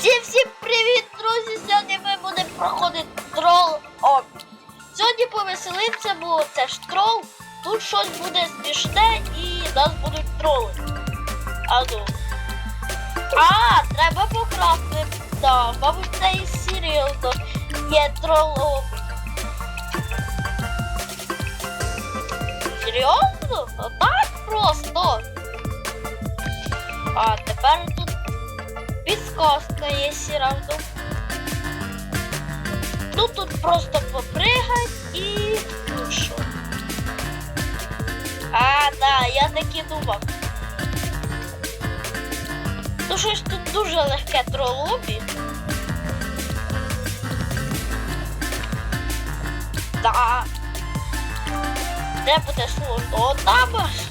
Всім всім привіт, друзі! Сьогодні ми будемо проходити трол Об. Сьогодні повеселимося, бо це ж трол. Тут щось буде смішне і нас будуть троли. А ну. А, треба покрасти. Да, мабуть, це і серйозно. Є трол Об. Серйозно? Отак просто. А тепер тут Підсказка є сразу. Ну тут просто попригать і. Ну що? А, да, я так і думав. Ну щось тут дуже легке тролобі. Да. Де буде сложно? О, там аж.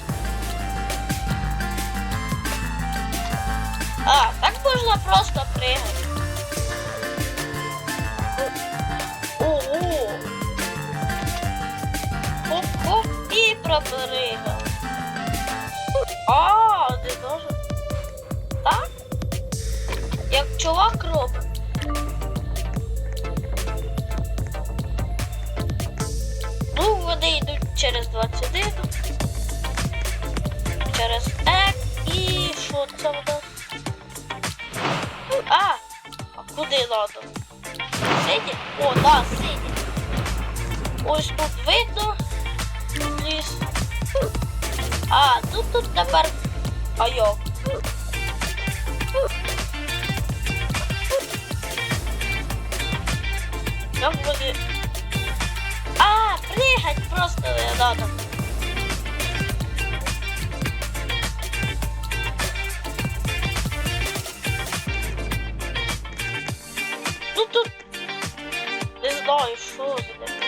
А, можна просто пригати. Ого. Хоп-хоп і пропригав. А, не дуже. Так? Як чувак робить. Ну, вони йдуть через 21. Через Ек і що це в нас? А! А куди надо? Сиді? О, да, сиді. Ось тут видно. Ліс. А, ну тут тепер. А йо. Як буде. А, пригать просто не надо. Ну тут не знаю, що з ним.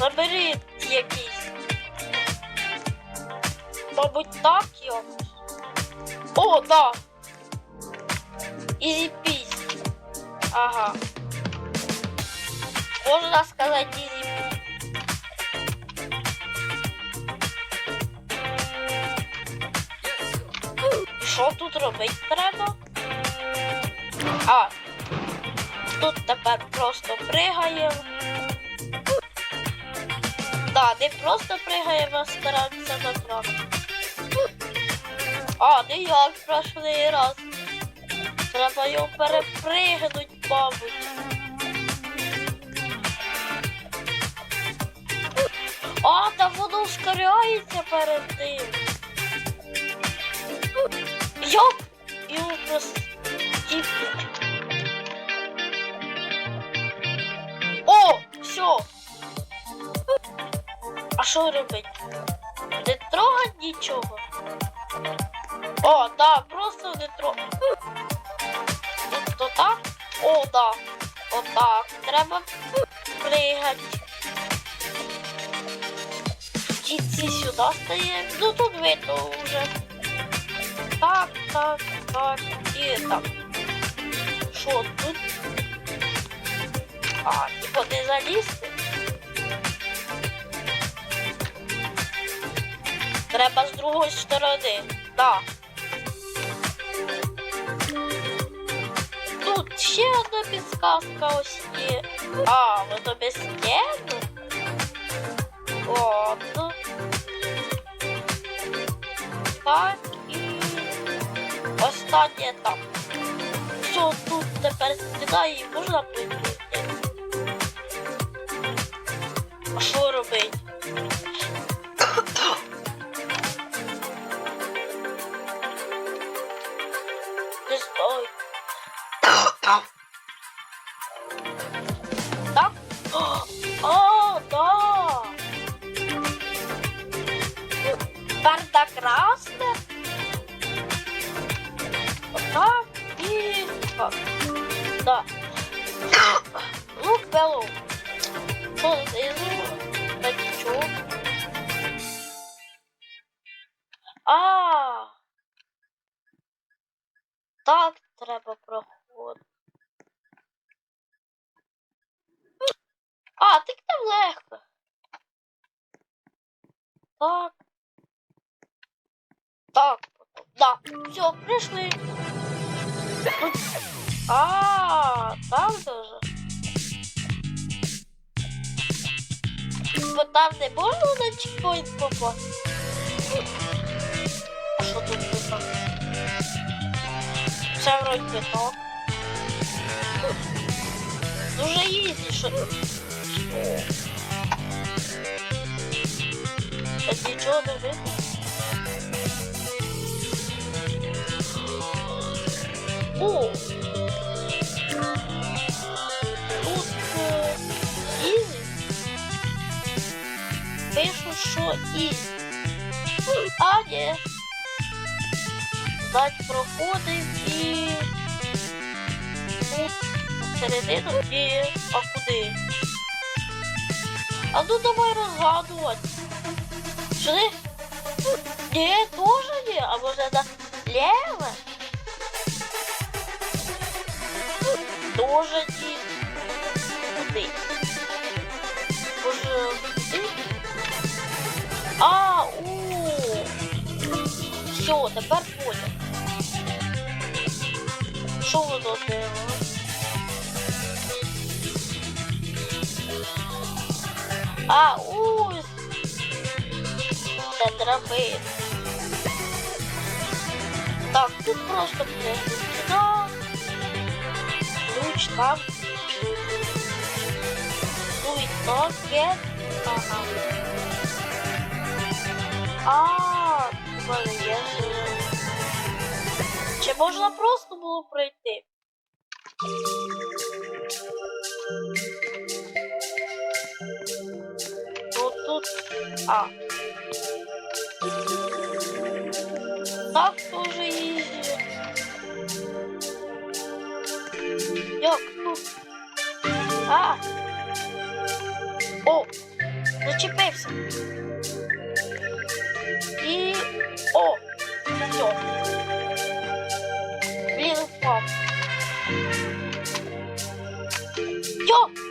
Наберіть якийсь. Мабуть, так якось. О, да. Ізі піс. Ага. Можна сказати ізі піс. Що тут робити треба? А, тут тепер просто пригаємо. Да, не просто пригаємо, а стараємося забрати. А, не як в прошлий раз. Треба його перепригнуть, мабуть. А, та воно ускоряється перед тим. Йоп! Його просто. О, все. А що робити? Не трогать нічого. О, да, просто не трогать. Тобто так? О, да. Отак. Треба пригати. Птиці сюди стає. Ну тут видно вже. Так, так, так. І так. Що тут? А, типа не залізти? Треба з другої сторони. Да. Тут ще одна підсказка ось є. А, воно без стіну? Ладно. Так і останнє там. Все, тут тепер стіна і можна прийти. А що робить? Не знаю. Так? О, да! Красна. Так і так. Да. Лук знизу? Та. А. Так треба проходити. А, так там легко. Так. Так. Да. Все, прийшли. А, там тоже. Бо там не можна на чекпоінт попасти. А що тут писано? Це вроді то. Дуже ізі, що тут. Нічого не видно. О! Тут е, ізі. Пишу, що ізі. А, ні. Дать проходив і... Середину і... А куди? А ну давай розгадувати. Сюди? Ні, теж ні. А може на леве? Тоже ні. Куди? Може, куди? А, у. Все, тепер понял. Що воно делало? А, ось. Це драбин. Так, тут просто прямо сюди. І так, є. Ага. А, мене є. Чи можна просто було пройти? Ну тут. А. Так тоже ізі. А. О! Зачепився. І. О! Все. Блін, впав. Йо!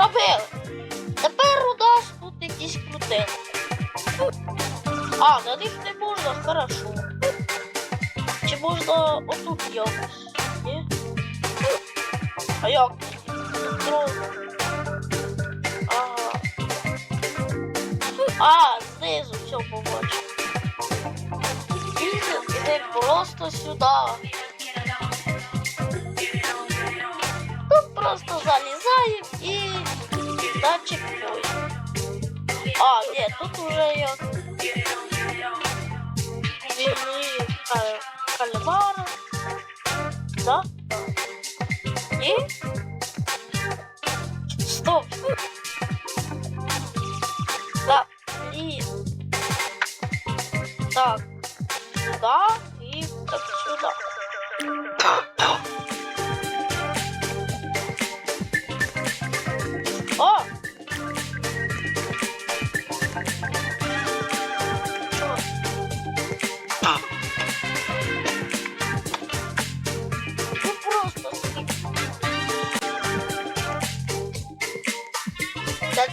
Зробили! Тепер у нас тут якісь крутинки. А, на них не можна, хорошо. Чи можна отут якось? Ні? А як? Ага. А, знизу все побачу. Іди просто сюди. Тут просто залізаємо і на. А, ні, тут уже як вільні кал- кальмара. Да? І... Стоп! Да, і... Так, сюда На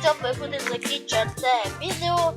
цьому ми будемо закінчувати відео.